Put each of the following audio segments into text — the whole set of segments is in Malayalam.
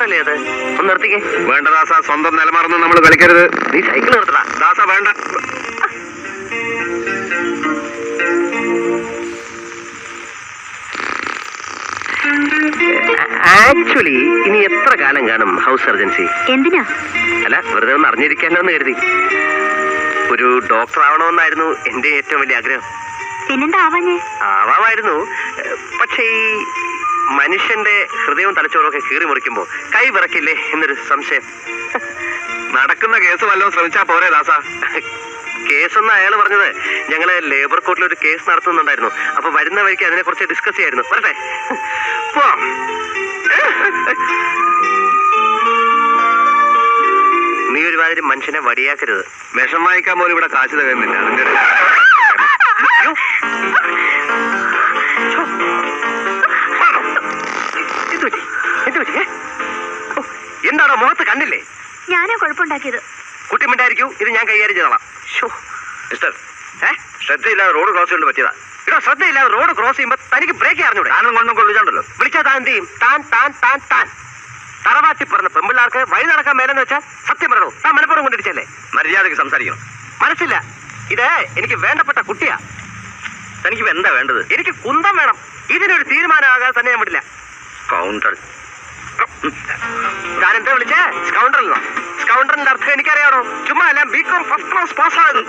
സ്കൂട്ടർ അല്ലേ അത്? ഒന്ന് നിർത്തിക്കേ. വേണ്ട ദാസ സ്വന്തം നിലമറന്ന് നമ്മൾ കളിക്കരുത്. നീ സൈക്കിൾ നിർത്തടാ. ദാസ വേണ്ട. ആക്ച്വലി ഇനി എത്ര കാലം കാണും ഹൗസ് സർജൻസി? എന്തിനാ? അല്ല വെറുതെ ഒന്ന് അറിഞ്ഞിരിക്കാനോ എന്ന് കരുതി. ഒരു ഡോക്ടർ ആവണമെന്നായിരുന്നു എന്റെ ഏറ്റവും വലിയ ആഗ്രഹം. പിന്നെന്താ ആവാഞ്ഞേ? ആവാമായിരുന്നു. പക്ഷേ ഈ മനുഷ്യന്റെ ഹൃദയവും തലച്ചോറൊക്കെ ഒക്കെ കീറി മുറിക്കുമ്പോ കൈ വിറക്കില്ലേ എന്നൊരു സംശയം. നടക്കുന്ന കേസ് വല്ലതും ശ്രമിച്ചാ പോരെ ദാസ. കേസെന്ന് അയാൾ പറഞ്ഞത്? ഞങ്ങൾ ലേബർ കോർട്ടിൽ ഒരു കേസ് നടത്തുന്നുണ്ടായിരുന്നു. അപ്പൊ വരുന്ന വഴിക്ക് അതിനെ കുറിച്ച് ഡിസ്കസ് ചെയ്യായിരുന്നു. പറട്ടെ പോവാം. നീ ഒരുമാതിരി മനുഷ്യനെ വടിയാക്കരുത്. വിഷം വായിക്കാൻ പോലും ഇവിടെ കാശ് തകരുന്നില്ല അതിന്റെ. എന്ത് പറ്റി? എന്ത് പറ്റി? ഏ? ഓ, എന്താണോ മുഖത്ത് കണ്ടില്ലേ ഞാനാ കുഴപ്പമുണ്ടാക്കിയത് കുട്ടിമിണ്ടായിരിക്കൂ ഇത് ഞാൻ കൈകാര്യം ചെയ്തോളാം. ശോ. മിസ്റ്റർ ഏ? ശ്രദ്ധയില്ലാതെ റോഡ് ക്രോസ് കൊണ്ട് പറ്റിയതാ. ഇടോ ശ്രദ്ധയില്ലാതെ റോഡ് ക്രോസ് ചെയ്യുമ്പോ തനിക്ക് ബ്രേക്ക് അറിഞ്ഞൂടെ? ഞാനും കൊണ്ടും കൊള്ളിച്ചുണ്ടല്ലോ. വിളിച്ചാ താൻ എന്ത് ചെയ്യും? താൻ താൻ താൻ താൻ. തറവാട്ടി പറഞ്ഞ പെമ്പിള്ളാർക്ക് വഴി നടക്കാൻ മേലെന്ന് വെച്ചാൽ സത്യം പറയണോ താൻ മനപ്പുറം കൊണ്ടിരിച്ചല്ലേ മര്യാദയ്ക്ക് സംസാരിക്കണം. മനസ്സില്ല. ഇത് എനിക്ക് വേണ്ടപ്പെട്ട കുട്ടിയാ. തനിക്ക് എന്താ വേണ്ടത്? എനിക്ക് കുന്തം വേണം. ഇതിനൊരു തീരുമാനമാകാൻ തന്നെ ഞാൻ വിടില്ല. കൗണ്ടർ ഞാൻ എന്താ വിളിച്ചേ സ്കൗണ്ടറിലോ സ്കൗണ്ടറിന്റെ അർത്ഥം എനിക്കറിയാണോ ചുമ്മാ അല്ല ബികോം ഫസ്റ്റ് ക്ലാസ് പാസ്സായത്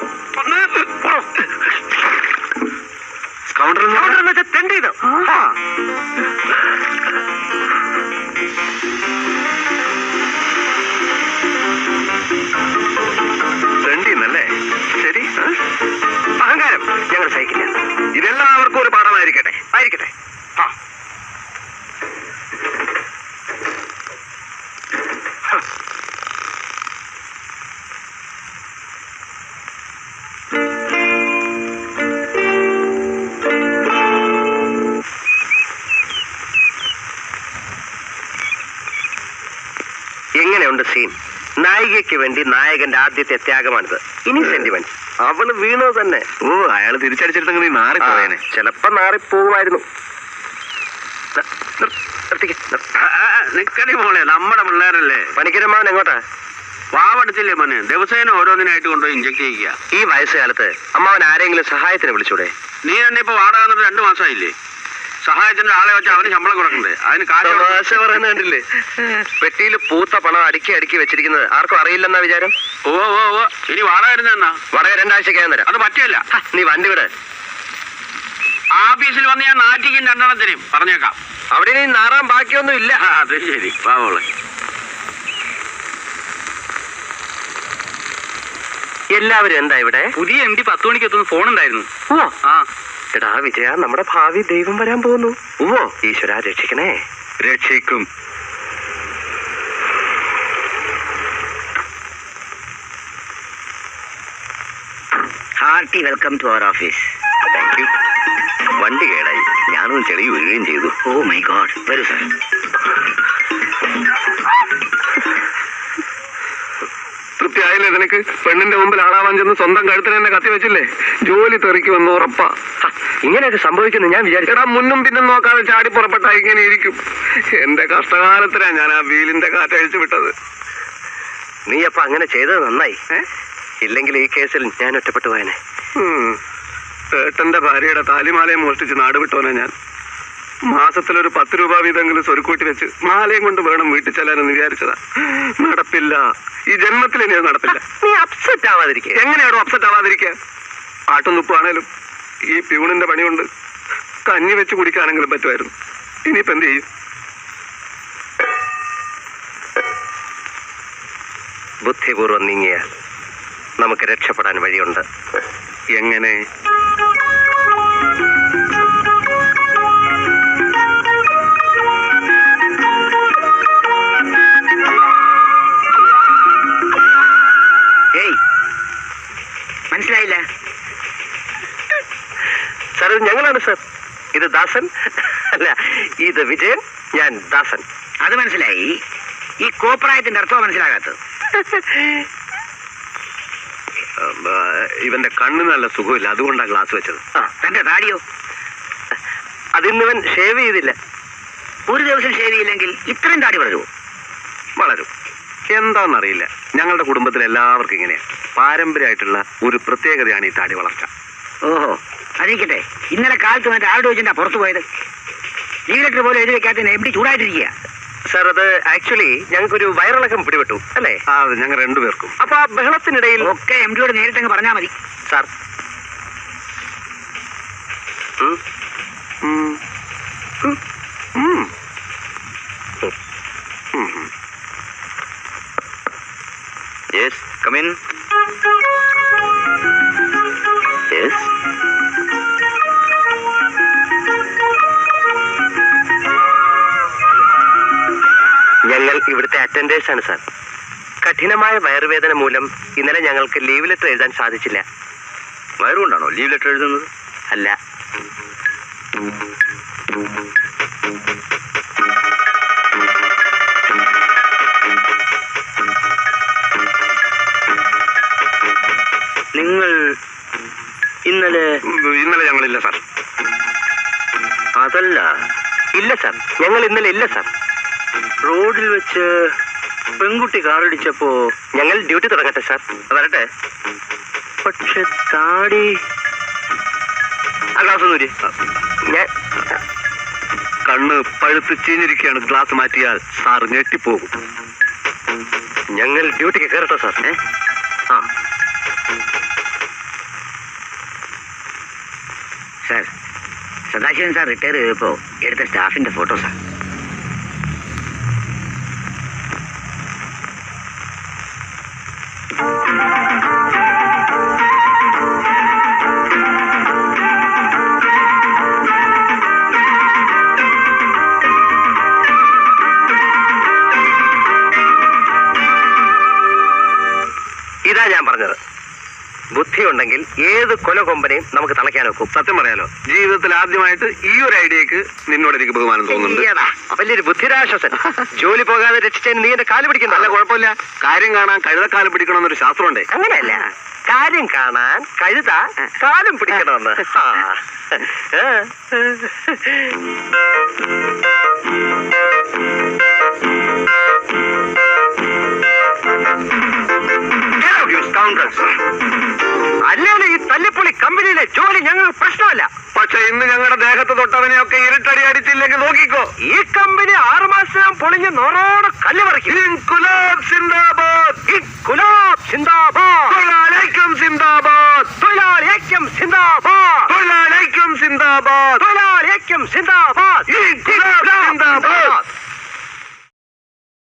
സ്കൗണ്ടർ സ്കൗണ്ടർ എന്ന് വെച്ചാൽ തെണ്ടിയത് ആ. ശരി അഹങ്കാരം. ഞങ്ങൾ സഹിക്കില്ല. ഇതെല്ലാവർക്കും ഒരു പാഠമായിരിക്കട്ടെ. ആയിരിക്കട്ടെ. ആ. എങ്ങനെയുണ്ട് സീൻ നായികയ്ക്ക് വേണ്ടി നായകന്റെ ആദ്യത്തെ ത്യാഗമാണിത്. ഇനി സെന്റിമെന്റ് അവൾ വീണത് തന്നെ. ഓ അയാൾ തിരിച്ചടിച്ചിരുന്നെങ്കിൽ നീ മാറി പോയേനെ ചിലപ്പോ മാറിപ്പോവായിരുന്നു പോവുമായിരുന്നു നിർ- നിർത്തിക്ക്, നിർ- നിക്കടി മോളെ നമ്മുടെ പിള്ളേരല്ലേ? പണിക്കരമാവൻ എങ്ങോട്ടാ? വാവടത്തില്ലേ മോനെ? ദിവസേന ഓരോന്നിനായിട്ട് കൊണ്ടുപോയി ഇഞ്ചക്ട് ചെയ്യുക ഈ വയസ്സുകാലത്ത് അമ്മാവൻ ആരെങ്കിലും സഹായത്തിന് വിളിച്ചൂടെ? നീ തന്നെ ഇപ്പൊ വാടക രണ്ടു മാസമായില്ലേ? സഹായത്തിന്റെ ആളെ വെച്ച് അവന് ശമ്പളം കൊടുക്കണ്ടേ? അതിന് കാശ് പറയുന്ന കണ്ടില്ലേ? പെട്ടിയിൽ പൂത്ത പണം അടുക്കി അടുക്കി വെച്ചിരിക്കുന്നത്. ആർക്കും അറിയില്ലെന്നാ വിചാരം? ഓ ഓ ഓ. ഇനി വാടക വരുന്ന വടക രണ്ടാഴ്ചക്കകം തരാം അത് പറ്റില്ല നീ വണ്ടി വിടെ. ആഫീസിൽ വന്ന് ഞാൻ നാറ്റിക്കും രണ്ടെണ്ണത്തിനും പറഞ്ഞേക്കാം. അവിടെ ഇനി നാറാൻ ബാക്കിയൊന്നും ഇല്ല. അത് ശരി. പാവോളെ എല്ലാവരും എന്താ ഇവിടെ? പുതിയ എം ഡി പത്ത് മണിക്ക് എത്തുന്ന ഫോൺ ഉണ്ടായിരുന്നു. ഓ. ആ. എടാ വിജയ നമ്മുടെ ഭാവി ദൈവം വരാൻ പോകുന്നു. ഓ ഈശ്വര രക്ഷിക്കണേ. രക്ഷിക്കും. Hearty welcome to our office thank you വണ്ടി കേടായി. ഞാനൊന്ന് ചെളി വീഴുകയും ചെയ്തു. ഓ മൈ ഗോഡ് വരൂ സാർ തൃപ്തിയായില്ലേ നിനക്ക്? പെണ്ണിന്റെ മുമ്പിൽ ആളാവാൻ ചെന്ന് സ്വന്തം കഴുത്തിന് തന്നെ കത്തി വെച്ചില്ലേ ജോലി തെറിക്കുമെന്ന് ഉറപ്പാ. ഇങ്ങനെയൊക്കെ സംഭവിക്കുന്നു ഞാൻ വിചാരിച്ചാ. മുന്നും പിന്നും നോക്കാതെ ചാടി പുറപ്പെട്ട ഇങ്ങനെ ഇരിക്കും. എന്റെ കഷ്ടകാലത്തിനാ ഞാൻ ആ വീലിന്റെ കാറ്റഴിച്ചു വിട്ടത്. നീ അപ്പൊ അങ്ങനെ ചെയ്തത് നന്നായി. ഇല്ലെങ്കിൽ ഈ കേസിൽ ഞാൻ ഒറ്റപ്പെട്ടു പോയനെ. ഏട്ടന്റെ ഭാര്യയുടെ താലിമാലയും മോഷ്ടിച്ച് നാട് വിട്ടോനെ ഞാൻ. മാസത്തിലൊരു പത്ത് രൂപ വീതെങ്കിലും സ്വരുക്കൂട്ടി വെച്ച് മാലയും കൊണ്ട് വേണം വീട്ടിൽ ചെല്ലാനെന്ന് വിചാരിച്ചതാ. നടപ്പില്ല. ഈ ജന്മത്തിൽ ഇനി അത് നടപ്പില്ല. നീ അപ്സെറ്റ് ആവാതിരിക്കുക എങ്ങനെയാണോ അപ്സെറ്റ് ആവാതിരിക്കുക ആട്ടും തുപ്പാണേലും ഈ പ്യൂണിന്റെ പണിയുണ്ട്. കഞ്ഞി വെച്ച് കുടിക്കാനെങ്കിലും പറ്റുമായിരുന്നു. ഇനിയിപ്പോ എന്ത് ചെയ്യും? ബുദ്ധിപൂർവം നീങ്ങിയാൽ നമുക്ക് രക്ഷപ്പെടാൻ വഴിയുണ്ട്. എങ്ങനെ ദാസൻ. അല്ല ഇത് വിജയൻ ഞാൻ ദാസൻ. അത് മനസ്സിലായി. ഈ കോപ്രായത്തിന്റെ അർത്ഥം മനസ്സിലാകാത്തത്. ഇവന്റെ കണ്ണ് നല്ല സുഖമില്ല. അതുകൊണ്ടാണ് ഗ്ലാസ് വെച്ചത്. തന്റെ താടിയോ? അതിന്നിവൻ ഷേവ് ചെയ്തില്ല. ഒരു ദിവസം ഷേവ് ചെയ്യില്ലെങ്കിൽ ഇത്രയും താടി വളരുമോ വളരും. എന്താണെന്നറിയില്ല ഞങ്ങളുടെ കുടുംബത്തിൽ എല്ലാവർക്കും ഇങ്ങനെയാണ് പാരമ്പര്യമായിട്ടുള്ള ഒരു പ്രത്യേകതയാണ് ഈ താടി വളർച്ച. ഓഹോ. അതിരിക്കട്ടെ ഇന്നലെ കാലത്ത് മറ്റേ ആരുടെ വെച്ചിട്ടാ പുറത്തു പോയത്? ലീവ് ലെറ്റർ പോലും എഴുതി വെക്കാത്തതിന് എവിടെ ചൂടായിട്ടിരിക്കുക. സാർ അത് ആക്ച്വലി ഞങ്ങൾക്കൊരു വയറിളക്കം പിടിപെട്ടു അല്ലേ? ആ അതെ ഞങ്ങൾ രണ്ടുപേർക്കും. അപ്പൊ ആ ബഹളത്തിനിടയിൽ ഒക്കെ എം ഡിയോട് നേരിട്ടങ്ങ് പറഞ്ഞാൽ മതി. സാർ ഉം. കമിൻ ഉം. ഇവിടുത്തെ അറ്റൻഡേഴ്സ് ആണ് സാർ കഠിനമായ വയറുവേദന മൂലം ഇന്നലെ ഞങ്ങൾക്ക് ലീവ് ലെറ്റർ എഴുതാൻ സാധിച്ചില്ല. വയറുകൊണ്ടാണോ ലീവ് ലെറ്റർ എഴുതുന്നത്? അല്ല. നിങ്ങൾ ഇന്നലെ ഇന്നലെ ഞങ്ങളില്ല സാർ അതല്ല. ഇല്ല സാർ ഞങ്ങൾ ഇന്നലെ ഇല്ല സാർ റോഡിൽ വെച്ച് പെൺകുട്ടി കാറടിച്ചപ്പോ ഞങ്ങൾ ഡ്യൂട്ടി തുടങ്ങട്ടെ സാർ. വരട്ടെ. പക്ഷെ താടി ആ ഗ്ലാസ് ഒന്നൂരി ഞാൻ കണ്ണ് പഴുത്ത് ചീഞ്ഞിരിക്കുകയാണ്. ഗ്ലാസ് മാറ്റിയാൽ സാർ ഞെട്ടിപ്പോകും. ഞങ്ങൾ ഡ്യൂട്ടിക്ക് കയറട്ടെ സാർ. ഏ? ആ. സാർ സദാശിവൻ സാർ റിട്ടയർ ചെയ്തപ്പോ എടുത്ത സ്റ്റാഫിന്റെ ഫോട്ടോസാ ഇതാ ഞാൻ പറഞ്ഞത്. ബുദ്ധി ഉണ്ടെങ്കിൽ ഏത് കൊലകൊമ്പനെയും നമുക്ക് തളയ്ക്കാൻ വെക്കും സത്യം പറയാലോ. ജീവിതത്തിൽ ആദ്യമായിട്ട് ഈ ഒരു ഐഡിയക്ക് നിന്നോട് എനിക്ക് ബഹുമാനം തോന്നുന്നുണ്ട്. വലിയൊരു ബുദ്ധിരാശ്വസൻ ജോലി പോകാതെ രക്ഷിച്ചതിന് നീ എന്റെ കാൽ അല്ല നല്ല കുഴപ്പമില്ല. കാര്യം കാണാൻ കഴുതക്കാലം പിടിക്കണമെന്നൊരു ശാസ്ത്രമുണ്ടേ. അങ്ങനെയല്ല. കാര്യം കാണാൻ കഴുത കാലും പിടിക്കണമെന്ന്. ആ. പ്രശ്നമല്ല പക്ഷെ ഇന്ന് ഞങ്ങളുടെ ദേഹത്ത് തൊട്ടവനെയൊക്കെ ഇരുട്ടടി അടിച്ചില്ലെങ്കിൽ നോക്കിക്കോ. ഈ കമ്പനി ആറു മാസം പൊളിഞ്ഞ് നോറോട് കല്ല് പറിക്കും. സിന്ദാബാദ്. ഗുലാബ് സിന്ദാബാദ്. തൊഴിലാളിക്കും സിന്ദാബാദ്. സിന്ദാബാദ്. തൊഴിലാളിക്കും സിന്ദാബാദ്. സിന്ദാബാദ്.